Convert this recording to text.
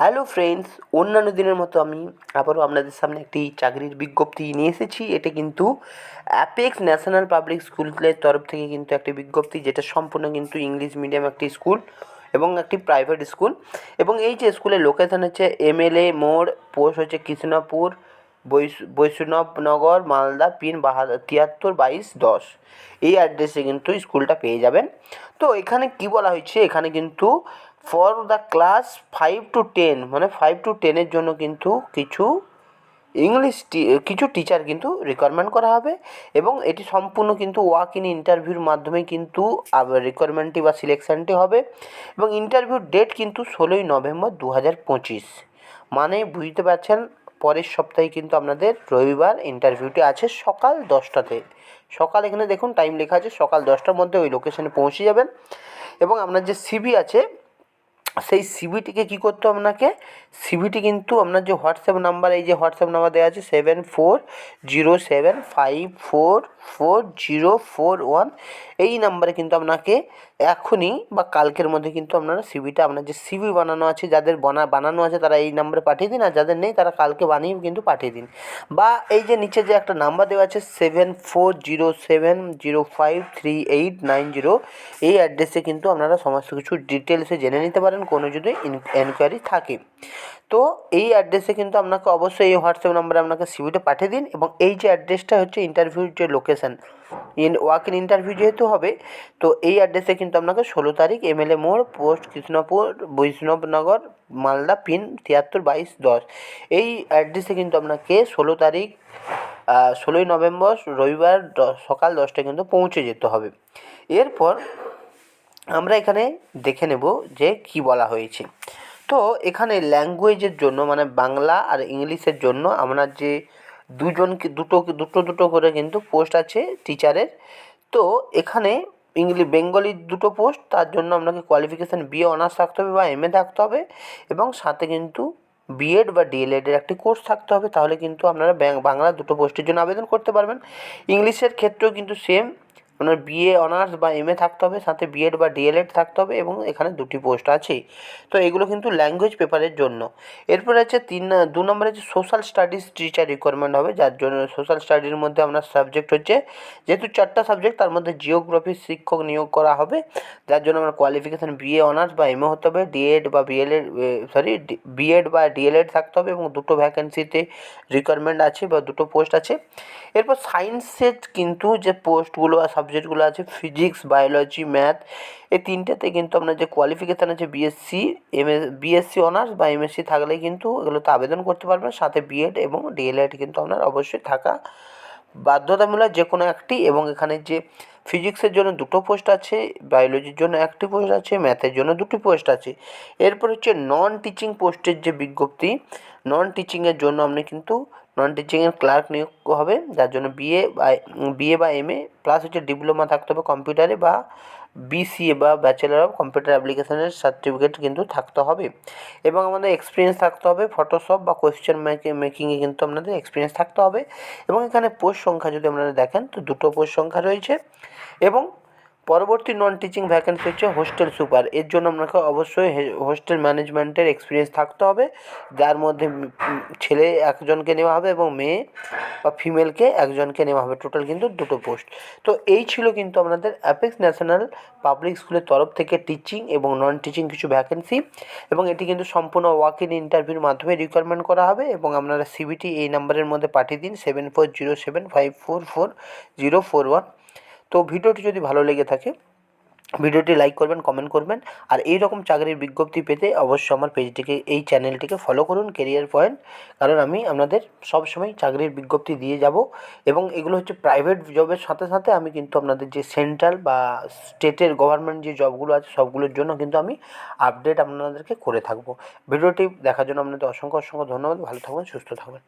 Hello friends অন্যান্য দিনের মতো আমি আবারও আপনাদের সামনে একটি চাকরির বিজ্ঞপ্তি নিয়ে এসেছি। এটা কিন্তু অ্যাপেক্স ন্যাশনাল পাবলিক স্কুলের তরফ থেকে কিন্তু একটি বিজ্ঞপ্তি, যেটা সম্পূর্ণ কিন্তু ইংলিশ মিডিয়াম একটি স্কুল এবং একটি প্রাইভেট স্কুল এবং এই যে স্কুলের লোকেশান হচ্ছে এমএলএ মোড় পোস্ট হচ্ছে কৃষ্ণপুর বৈষ বৈষ্ণবনগর, মালদা, পিন তিয়াত্তর বাইশ দশ। এই অ্যাড্রেসে কিন্তু স্কুলটা পেয়ে যাবেন। তো এখানে কি বলা হয়েছে? এখানে কিন্তু for the class five to ten মানে ফাইভ টু টেনের জন্য কিন্তু কিছু ইংলিশ কিছু টিচার কিন্তু রিকোয়ারমেন্ট করা হবে এবং এটি সম্পূর্ণ কিন্তু ওয়াক ইন ইন্টারভিউর মাধ্যমে কিন্তু রিকোয়ারমেন্টটি বা সিলেকশানটি হবে এবং ইন্টারভিউর ডেট কিন্তু ষোলোই নভেম্বর দু হাজার পঁচিশ। মানে বুঝতে পারছেন, পরের সপ্তাহে কিন্তু আপনাদের রবিবার ইন্টারভিউটি আছে সকাল দশটাতে সকাল এখানে দেখুন টাইম লেখা আছে, সকাল দশটার মধ্যে ওই লোকেশানে পৌঁছে যাবেন এবং আপনার যে সিবি আছে সেই সিবিটিকে কী করতে হবে আপনাকে সিবিটি কিন্তু আপনার যে হোয়াটসঅ্যাপ নাম্বার এই যে হোয়াটসঅ্যাপ নাম্বার দেওয়া আছে seven four zero seven five four four zero four one এই নাম্বারে কিন্তু আপনাকে এখনই বা কালকের মধ্যে কিন্তু আপনারা সিবিটা আপনার যে সিবি বানানো আছে, যাদের বানা, বানানো আছে, তারা এই নাম্বারে পাঠিয়ে দিন আর যাদের নেই, তারা কালকে বানিয়ে কিন্তু পাঠিয়ে দিন। বা এই যে নিচে যে একটা নাম্বার দেওয়া আছে seven four zero seven zero five three eight nine zero এই অ্যাড্রেসে কিন্তু আপনারা সমস্ত কিছু ডিটেলসে জেনে নিতে পারেন, কোনো যদি এনকোয়ারি থাকে। তো এই অ্যাড্রেসে কিন্তু আপনাকে অবশ্যই এই হোয়াটসঅ্যাপ নাম্বারে আপনাকে সিভিটা পাঠিয়ে দিন এবং এই যে অ্যাড্রেসটা হচ্ছে ইন্টারভিউর যে location in walk in interview যেহেতু হবে, তো এই অ্যাড্রেসে কিন্তু আপনাকে ষোলো তারিখ এমএলএ মোড়, পোস্ট কৃষ্ণপুর, বৈষ্ণবনগর, মালদা, পিন তিয়াত্তর বাইশ দশ। এই অ্যাড্রেসে কিন্তু আপনাকে ষোলো তারিখ ষোলোই নভেম্বর রবিবার সকাল দশটায় কিন্তু পৌঁছে যেতে হবে। এরপর আমরা এখানে দেখে নেব যে কী বলা হয়েছে। তো এখানে ল্যাঙ্গুয়েজের জন্য মানে বাংলা আর ইংলিশের জন্য আপনার যে দুজনকে, দুটো দুটো দুটো করে কিন্তু পোস্ট আছে টিচারের তো এখানে ইংলি, বেঙ্গলি দুটো পোস্ট তার জন্য আপনাকে কোয়ালিফিকেশান বিএ অনার্স থাকতে হবে বা এম এ থাকতে হবে এবং সাথে কিন্তু বিএড বা ডিএলএডের একটি কোর্স থাকতে হবে। তাহলে কিন্তু আপনারা বাংলা দুটো পোস্টের জন্য আবেদন করতে পারবেন। ইংলিশের ক্ষেত্রেও কিন্তু সেম আপনার বিএ অনার্স বা এমএ থাকতে হবে, সাথে বিএড বা ডিএলএড থাকতে হবে এবং এখানে দুটি পোস্ট আছেই তো এগুলো কিন্তু ল্যাঙ্গুয়েজ পেপারের জন্য। এরপর আছে তিন, দু নম্বরে হচ্ছে সোশ্যাল স্টাডিজ টিচার রিকোয়ারমেন্ট হবে, যার জন্য সোশ্যাল স্টাডির মধ্যে আপনার সাবজেক্ট হচ্ছে, যেহেতু চারটা সাবজেক্ট তার মধ্যে জিওগ্রাফির শিক্ষক নিয়োগ করা হবে, যার জন্য আমার কোয়ালিফিকেশান বিএ অনার্স বা এমএ হতে হবে ডিএড বা বিএলএড সরি বিএড বা ডিএলএড থাকতে হবে এবং দুটো ভ্যাকেন্সিতে রিকোয়ারমেন্ট আছে বা দুটো পোস্ট আছে। এরপর সায়েন্সের কিন্তু যে পোস্টগুলো আর সাবজেক্টগুলো আছে ফিজিক্স বায়োলজি ম্যাথ এই তিনটেতে কিন্তু আপনার যে কোয়ালিফিকেশান আছে BSc M S BSc honours বা এমএসসি থাকলে কিন্তু এগুলোতে আবেদন করতে পারবেন। সাথে বিএড এবং ডিএলএড কিন্তু আপনার অবশ্যই থাকা বাধ্যতামূলক যে কোনো একটি এবং এখানে যে ফিজিক্সের জন্য দুটো পোস্ট আছে বায়োলজির জন্য একটি পোস্ট আছে ম্যাথের জন্য দুটি পোস্ট আছে। এরপর হচ্ছে নন টিচিং পোস্টের যে বিজ্ঞপ্তি নন টিচিংয়ের জন্য আপনি কিন্তু নন টিচিংয়ের ক্লার্ক নিয়োগ হবে, যার জন্য বিএ বা বিএ বা এমএ প্লাস হচ্ছে ডিপ্লোমা থাকতে হবে কম্পিউটারে বা বিসিএ বা ব্যাচেলার অফ কম্পিউটার অ্যাপ্লিকেশনের সার্টিফিকেট কিন্তু থাকতে হবে। এবং আমাদের এক্সপিরিয়েন্স থাকতে হবে ফটোশপ বা কোয়েশ্চেন মেকিং মেকিংয়ে কিন্তু আপনাদের এক্সপিরিয়েন্স থাকতে হবে। এবং এখানে পোস্ট সংখ্যা যদি আপনারা দেখেন, তো দুটো পোস্ট সংখ্যা রয়েছে। এবং পরবর্তী নন টিচিং ভ্যাকেন্সি হচ্ছে হোস্টেল সুপার এর জন্য আপনাকে অবশ্যই হোস্টেল ম্যানেজমেন্টের এক্সপিরিয়েন্স থাকতে হবে। যার মধ্যে ছেলে একজনকে নেওয়া হবে এবং মেয়ে বা ফিমেলকে একজনকে নেওয়া হবে। টোটাল কিন্তু দুটো পোস্ট তো এই ছিল কিন্তু আপনাদের অ্যাপেক্স ন্যাশনাল পাবলিক স্কুলের তরফ থেকে টিচিং এবং নন টিচিং কিছু ভ্যাকেন্সি এবং এটি কিন্তু সম্পূর্ণ ওয়াক ইন ইন্টারভিউর মাধ্যমে রিকোয়ারমেন্ট করা হবে এবং আপনারা সিবিটি এই নাম্বারের মধ্যে পাঠিয়ে দিন। Seven four zero seven five four four zero four one তো ভিডিওটি যদি ভালো লেগে থাকে, ভিডিওটি লাইক করবেন কমেন্ট করবেন, আর এই রকম চাকরির বিজ্ঞপ্তি পেতে অবশ্যই আমার পেজটিকে এই চ্যানেলটিকে ফলো করুন কেরিয়ার পয়েন্ট কারণ আমি আপনাদের সবসময় চাকরির বিজ্ঞপ্তি দিয়ে যাব, এবং এগুলো হচ্ছে প্রাইভেট জবের সাথে সাথে আমি কিন্তু আপনাদের যে সেন্ট্রাল বা স্টেটের গভর্নমেন্ট যে জবগুলো আছে, সবগুলোর জন্য কিন্তু আমি আপডেট আপনাদেরকে করে থাকব। ভিডিওটি দেখার জন্য আপনাদের অসংখ্য অসংখ্য ধন্যবাদ, ভালো থাকবেন সুস্থ থাকবেন